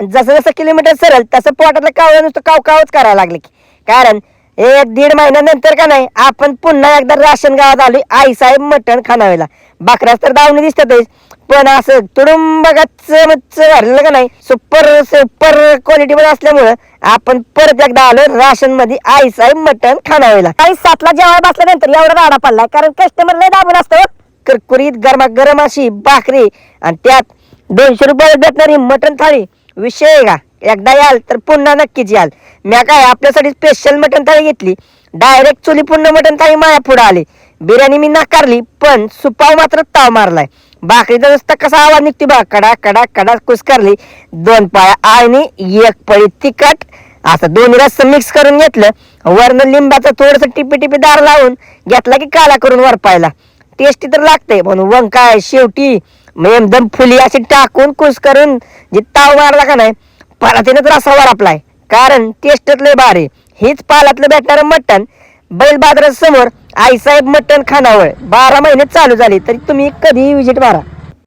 जसं जसं किलोमीटर सरल तसं पोटातलं कावळं नुसतं काव कावच करायला लागले की. कारण एक दीड महिन्यानंतर का नाही आपण पुन्हा एकदा राशन गावात आलोय आईसाहेब मटण खानावेला बाकऱ्याच तर दावणी दिसतातच पण असं तुडुंब गच्च मच्च भरलेलं का नाही सुपर सुपर क्वालिटी मध्ये असल्यामुळं आपण परत एकदा आलो राशनमध्ये आईसाहेब मटण खानावेला काही सातला जेवायला बसल्यानंतर एवढा राडा पडलाय कारण कस्टमर लय दाबून असतो कुरकुरीत गरमा गरम अशी भाकरी आणि त्यात दोनशे रुपयाला भेटणारी मटण थाळी. विषय आहे का? एकदा याल तर पुन्हा नक्कीच याल. म्या काय आपल्यासाठी स्पेशल मटण थाळी घेतली? डायरेक्ट चुली पुन्हा मटण थाळी माया पुढे आली. बिर्याणी मी नाकारली पण सुपाव मात्र ताव मारलाय. भाकरीचा रस्ता कसा आवाज निघते बा कडा कडा कडा कुसकारली दोन पाया आणि एक पळी तिखट. असं दोन्ही रस्स मिक्स करून घेतलं. वरनं लिंबाचं थोडस टिपी टिपी दार लावून घेतला की काला करून वरपायला. टेस्टी तर लागते म्हणून वंकाय शेवटी मग एकदम फुली अशी टाकून कुस करून जे ताव मारला का नाही पालातीनं तर असा वरापलाय कारण टेस्टच लय भारी. हीच पालातलं भेटणारं मटण बैल बाजारात समोर आईसाहेब मटण खानावळ. बारा महिने चालू झाली तरी तुम्ही कधीही विजिट मारा.